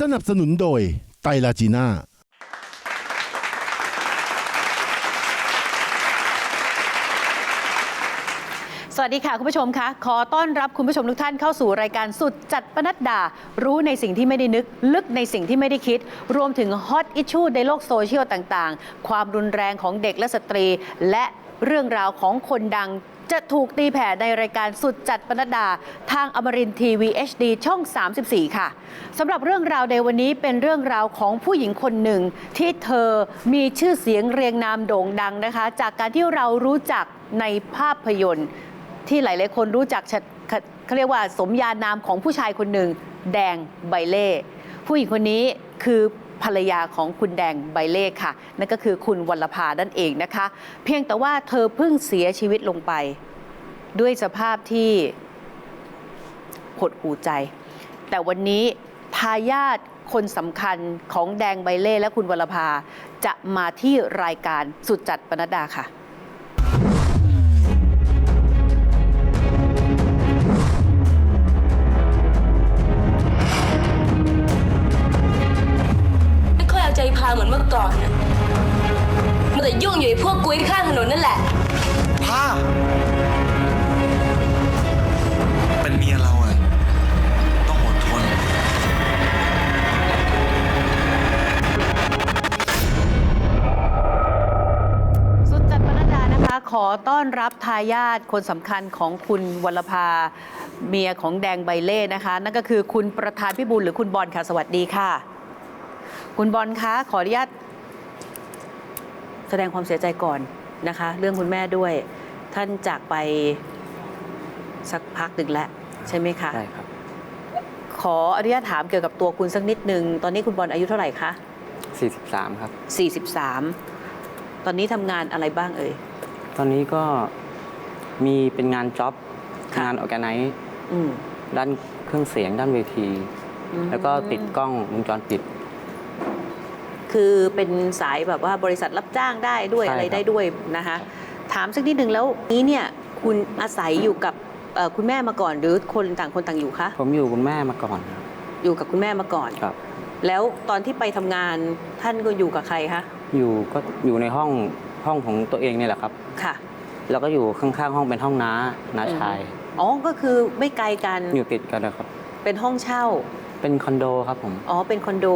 สนับสนุนโดยไตลาจีน่า สวัสดีค่ะ คุณผู้ชมคะขอต้อนรับคุณผู้ชมทุกท่านเข้าสู่รายการสุดจัดปนัดดา รู้ในสิ่งที่ไม่ได้นึก ลึกในสิ่งที่ไม่ได้คิด รวมถึงฮอตอิชชูในโลกโซเชียลต่างๆ ความรุนแรงของเด็กและสตรี และเรื่องราวของคนดัง จะถูกตีแผ่ในรายการสุดจัดปนัดดา ทางอมรินทีวี HD ช่อง 34 ค่ะสำหรับเรื่องราวในวันนี้เป็นเรื่องราวของผู้หญิงคนหนึ่ง ที่เธอมีชื่อเสียงเรียงนามโด่งดังนะคะ จากการที่เรารู้จักในภาพยนตร์ ที่หลาย ๆ คนรู้จักเขาเขาเรียกว่าสมญานามของผู้ชายคนหนึ่ง แดงใบเล่ ผู้หญิงคนนี้คือ ภรรยาของคุณแดงใบเล่ค่ะ นั่นก็คือคุณวัลภานั่นเองนะคะ เพียงแต่ว่าเธอเพิ่งเสียชีวิตลงไป ด้วยสภาพที่หดหูใจ แต่วันนี้ทายาทคนสำคัญของแดงใบเล่และคุณวรภาจะมาที่รายการสุดจัดปนัดดาค่ะ เอาใจพาเหมือนเมื่อก่อนนะมันแต่ยุ่งอยู่ไอ้พวกกุ้ยข้างถนนนั่นแหละ ผ้า เป็นเมียเราอะต้องอดทน สุดจัดปนัดดานะคะ ขอต้อนรับทายาทคนสำคัญของคุณวรภาเมียของแดงใบเล่นะคะ นั่นก็คือคุณประธานพิบูลหรือคุณบอลค่ะ สวัสดีค่ะ คุณบอลคะขออนุญาตแสดงความเสียใจก่อนนะคะ เรื่องคุณแม่ด้วย ท่านจากไปสักพักหนึ่งแล้วใช่ไหมคะใช่ครับ ขออนุญาตถามเกี่ยวกับตัวคุณสักนิดนึง ตอนนี้คุณบอลอายุเท่าไหร่คะ43 ครับ 43 ตอนนี้ทำงานอะไรบ้างเอ่ย ตอนนี้ก็มีเป็นงานจ็อบค่ะงานออแกไนซ์อืมด้านเครื่องเสียงด้านเวทีอืมแล้วก็ติดกล้องวงจรปิด คือเป็นสายแบบว่าบริษัทรับจ้างได้ด้วยใช่อะไรครับได้ด้วยนะคะถามสักนิดหนึ่งแล้วนี้เนี่ยคุณอาศัยอยู่กับเอ่อคุณแม่มาก่อน หรือคนต่างคนต่างอยู่คะผมอยู่คุณแม่มาก่อนครับอยู่กับคุณแม่มาก่อน ครับ แล้วตอนที่ไปทำงานท่านก็อยู่กับใครคะอยู่ก็อยู่ในห้องห้องของตัวเองนี่แหละครับ ค่ะแล้วก็อยู่ข้างๆห้องเป็นห้องน้าน้าชาย อ๋อก็คือไม่ไกลกันอยู่ติดกันเลยครับ เป็นห้องเช่า เป็นคอนโดครับผม อ๋อ เป็นคอนโด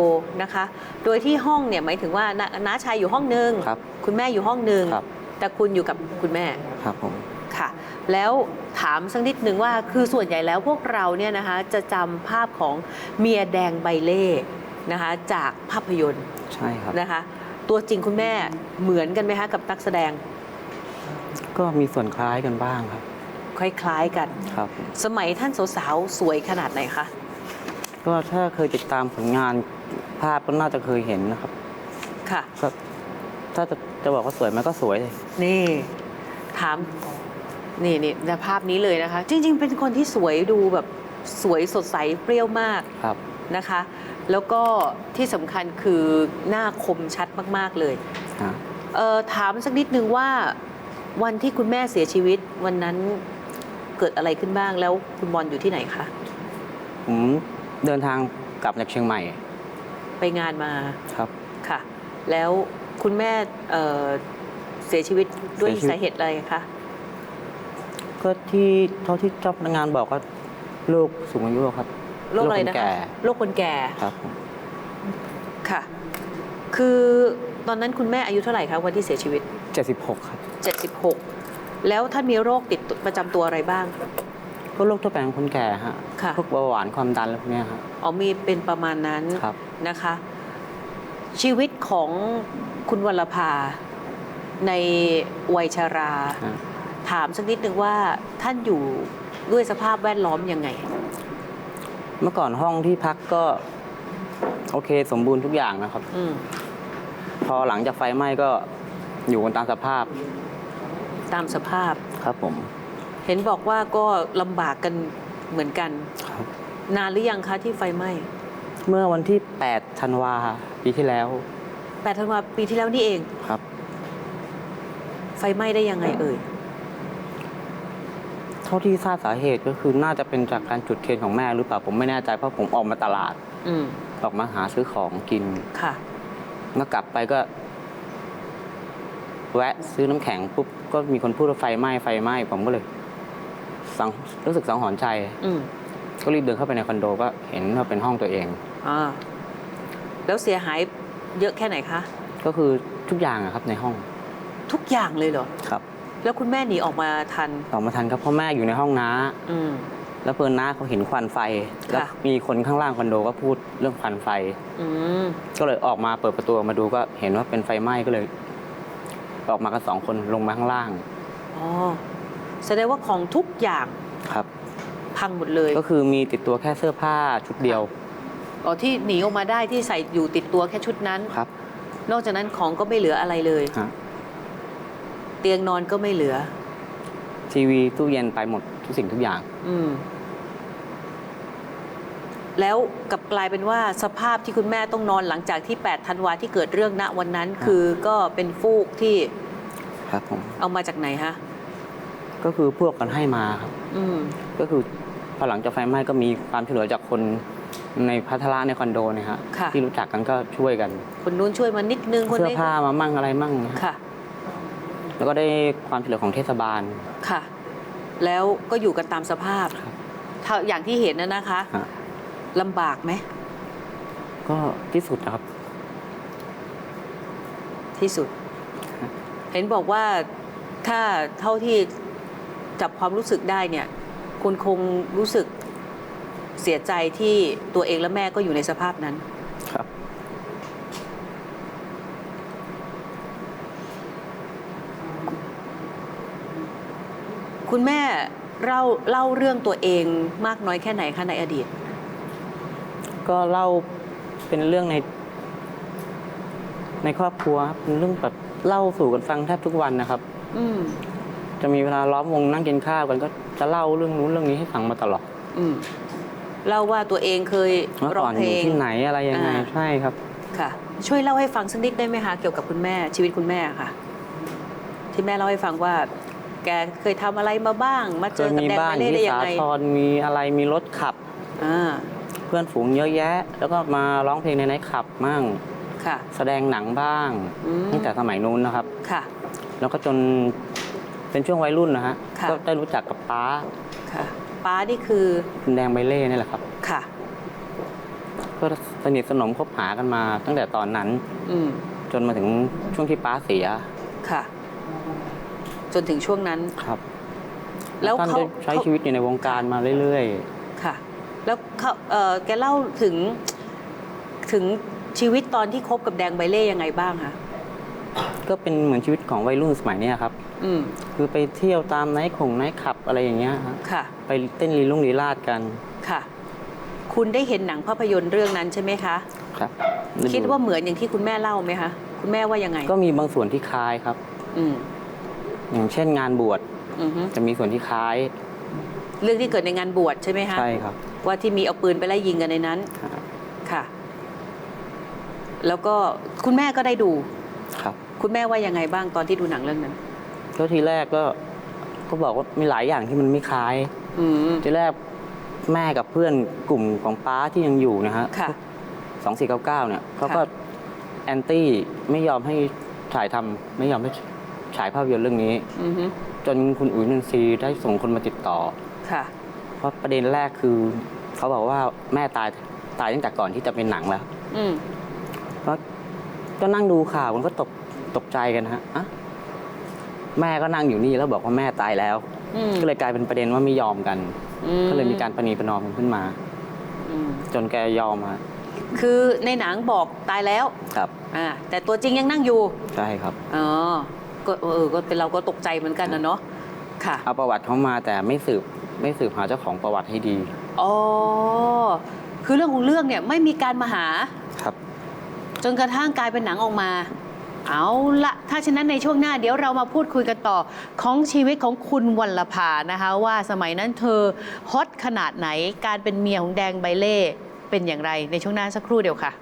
นะคะ โดยที่ห้องเนี่ยหมายถึงว่าน้าน้าชายอยู่ห้องหนึ่งครับคุณแม่อยู่ห้องหนึ่งครับ แต่คุณอยู่กับคุณแม่ ครับผม ค่ะแล้วถามสักนิดหนึ่งว่าคือส่วนใหญ่แล้วพวกเราเนี่ยนะคะจะจำภาพของเมียแดงใบเล่นะคะจากภาพยนตร์ใช่ครับ นะคะ ตัวจริงคุณแม่เหมือนกันไหมคะกับนักแสดงก็มีส่วนคล้ายกันบ้างครับ คล้ายๆกัน ครับ สมัยท่านสาวๆสวยขนาดไหนคะ ก็ถ้าเคยติดตามผลงานภาพก็น่าจะเคยเห็นนะครับค่ะ ก็ถ้าจะจะบอกว่าสวยไหมก็สวยเลยนี่ ถาม นี่นี่ในภาพนี้เลยนะคะ จริง ๆ เป็นคนที่สวยดูแบบสวยสดใสเปรี้ยวมากครับ นะคะ แล้วก็ที่สำคัญคือหน้าคมชัดมาก ๆ เลยฮะเออถามสักนิดนึงว่า วันที่คุณแม่เสียชีวิต วันนั้นเกิดอะไรขึ้นบ้างแล้วคุณบอลอยู่ที่ไหนคะ ผม เดินทางกลับจากเชียงใหม่ไปงานมาครับ ค่ะ แล้วคุณแม่เอ่อเสียชีวิตด้วยเสียชีวิต สาเหตุอะไรคะก็ที่เท่าที่เจ้าพนักงานบอกก็โรคสูงอายุครับโรคอะไรนนะแก่คะโรคคนแก่ครับผมค่ะ คือตอนนั้นคุณแม่อายุเท่าไหร่คะวันที่เสียชีวิต 76 ครับ76 แล้วท่านมีโรคติดประจำตัวอะไรบ้าง ก็โรคทั่วไปของคนแก่ฮะค่ะ พวกเบาหวานความดันอะไรพวกเนี้ยครับ อ๋อมีเป็นประมาณนั้นครับ นะคะ ชีวิตของคุณวรภาในวัยชารา ฮะถามสักนิดนึงว่าท่านอยู่ด้วยสภาพแวดล้อมยังไง เมื่อก่อนห้องที่พักก็ โอเคสมบูรณ์ทุกอย่างนะครับ อืมพอหลังจากไฟไหม้ก็อยู่กันตามสภาพตามสภาพ ครับผม เห็นบอกว่าก็ลำบากกันเหมือนกัน ครับ นานหรือยังคะที่ไฟไหม้เมื่อวันที่8ธันวาปีที่แล้วแปดธันวาปีที่แล้วนี่เอง ครับ ไฟไหม้ได้ยังไงเอ่ย เท่าที่ทราบสาเหตุก็คือน่าจะเป็นจากการจุดเทียนของแม่หรือเปล่าผมไม่แน่ใจเพราะผมออกมาตลาด อืมพออกมาหาซื้อของกินค่ะก็กลับไปก็ แวะซื้อน้ำแข็งปุ๊บก็มีคนพูดว่าไฟไหม้ไฟไหม้ผมก็เลย สังรู้สึกสังหรณ์ใจ อืมก็รีบเดินเข้าไปในคอนโดก็เห็นว่าเป็นห้องตัวเอง อ่าแล้วเสียหายเยอะแค่ไหนคะ ก็คือทุกอย่างอะครับในห้องทุกอย่างเลยเหรอ ครับแล้วคุณแม่หนีออกมาทัน ต่อมาทันครับเพราะแม่อยู่ในห้องน้า อืม แล้วเพื่อนน้าเขาเห็นควันไฟ แล้วค่ะ มีคนข้างล่างคอนโดก็พูดเรื่องควันไฟ อืม ก็เลยออกมาเปิดประตูออกมาดูก็เห็นว่าเป็นไฟไหม้ก็เลย ออกมากันสองคนลงมาข้างล่าง อ๋อ แสดงว่าของทุกอย่างครับพังหมดเลยก็คือมีติดตัวแค่เสื้อผ้าชุดเดียวอ๋อที่หนีออกมาได้ที่ใส่อยู่ติดตัวแค่ชุดนั้นครับ นอกจากนั้นของก็ไม่เหลืออะไรเลยฮะเตียงนอนก็ไม่เหลือ ทีวีตู้เย็นไปหมดทุกสิ่งทุกอย่าง อืม แล้วกลับกลายเป็นว่าสภาพที่คุณแม่ต้องนอนหลังจากที่8ธันวาที่เกิดเรื่องณวันนั้นครับคือก็เป็นฟูกที่ครับผมเอามาจากไหนฮะ ก็คือพวกกันให้มาครับอืมก็คือพอหลังจากไฟไหม้ก็มีความช่วยเหลือจากคนในพัทละในคอนโดเนี่ยฮะค่ะ ที่รู้จักกันก็ช่วยกัน คนนู้นช่วยมานิดนึงคนเสื้อนี้ผ้ามามั่งอะไรมั่งนะฮะค่ะ แล้วก็ได้ความช่วยเหลือของเทศบาล ค่ะ แล้วก็อยู่กันตามสภาพครับ ถ้าอย่างที่เห็นนะนะคะฮะลำบากไหมก็ที่สุดนะครับ ที่สุด เห็นบอกว่าถ้าเท่าที่ จับความรู้สึกได้เนี่ยคุณคงรู้สึกเสียใจที่ตัวเองและแม่ก็อยู่ในสภาพนั้น ครับ คุณแม่เล่าเล่าเรื่องตัวเองมากน้อยแค่ไหนคะในอดีต ก็เล่าเป็นเรื่องใน ในครอบครัวครับเป็นเรื่องแบบเล่าสู่กันฟังแทบทุกวันนะครับ อืม จะมีเวลาล้อมวงนั่งกินข้าวกันก็จะเล่าเรื่องนู้นเรื่องนี้ให้ฟังมาตลอดอืมเล่าว่าตัวเองเคยเมื่อร้อก่องนเพอลยู่ง ที่ไหนอะไรยังไงอ่า ใช่ครับ ค่ะ ช่วยเล่าให้ฟังสักนิดได้ไหมคะเกี่ยวกับคุณแม่ชีวิตคุณแม่ค่ะ ที่แม่เล่าให้ฟังว่า แกเคยทำอะไรมาบ้าง มาเคเจอยกับมีแดงบ้านมาเล่ที่ได้ยังสาไงทรมีอะไรมีรถขับ อ่าเพื่อนฝูงเยอะแยะ แล้วก็มาร้องเพลงในไนท์คลับมั่ง ค่ะ แสดงหนังบ้างอืม ตั้งแต่สมัยนู้นนะครับ ค่ะ แล้วก็จน เป็นช่วงวัยรุ่นนะฮะค่ะ ก็ได้รู้จักกับป้าค่ะป้านี่คือคุณแดงใบเล่นี่แหละครับ ค่ะ ก็สนิทสนมคบหากันมา ตั้งแต่ตอนนั้นอืมจนมาถึงช่วงที่ป้าเสียค่ะ จนถึงช่วงนั้น ครับแล้วท่านเขาได้ใช้ชีวิตอยู่ในวงการมาเรื่อยค่ะ แล้วเขาเอ่อแกเล่าถึงถึงชีวิตตอนที่คบกับแดงใบเล่ยังไงบ้างคะ ๆ ก็เป็นเหมือนชีวิตของวัยรุ่นสมัยเนี้ยครับ อืมคือไปเที่ยวตามไนท์ของไนท์คลับอะไรอย่างเงี้ยฮะค่ะ ไปเต้นลีลุ่งลีลาดกันค่ะ คุณได้เห็นหนังภาพยนตร์เรื่องนั้นใช่ไหมคะ ครับคิดว่าเหมือนอย่างที่คุณแม่เล่าไหมคะ คุณแม่ว่ายังไง ก็มีบางส่วนที่คล้ายครับ อืมอย่างเช่นงานบวชอือฮึจะมีส่วนที่คล้าย เรื่องที่เกิดในงานบวชใช่ไหมคะใช่ครับ ว่าที่มีเอาปืนไปไล่ยิงกันในนั้นครับ ค่ะ แล้วก็คุณแม่ก็ได้ดู ครับ คุณแม่ว่ายังไงบ้างตอนที่ดูหนังเรื่องนั้น ก็ทีแรกก็ก็บอกว่ามีหลายอย่างที่มันไม่คล้าย อืมทีแรกแม่กับเพื่อนกลุ่มของป้าที่ยังอยู่นะฮะค่ะ สองสี่เก้าเก้าเนี่ยเขาก็ค่ะ แอนตี้ไม่ยอมให้ถ่ายทำไม่ยอมให้ฉายภาพยนตร์เรื่องนี้ อือฮึจนคุณอุ๋ยนันซีได้ส่งคนมาติดต่อ ค่ะ เพราะประเด็นแรกคือ เขาบอกว่าแม่ตายตายตั้งแต่ก่อนที่จะเป็นหนังแล้ว อืมก็ก็นั่งดูข่าวมันก็ตกตกใจกันฮะอะ แม่ก็นั่งอยู่นี่แล้วบอกว่าแม่ตายแล้ว อืมก็เลยกลายเป็นประเด็นว่าไม่ยอมกัน อืก็เลยมีการประนีประนอมกันขึ้นมา อืมจนแกยอมฮะคือในหนังบอกตายแล้วครับอ่าแต่ตัวจริงยังนั่งอยู่ใช่ครับ อ๋อก็เออก็เป็นเราก็ตกใจเหมือนกันนะเนาะค่ะเอาประวัติเขามาแต่ไม่สืบไม่สืบหาเจ้าของประวัติให้ดีอ๋อคือเรื่องของเรื่องเนี่ยไม่มีการมาหา ครับ จนกระทั่งกลายเป็นหนังออกมา เอาละถ้าฉะนั้นในช่วงหน้าเดี๋ยวเรามาพูดคุยกันต่อของชีวิตของคุณวัลภานะคะ ว่าสมัยนั้นเธอฮอตขนาดไหนการเป็นเมียของแดงใบเล่เป็นอย่างไรในช่วงหน้าสักครู่เดียวค่ะ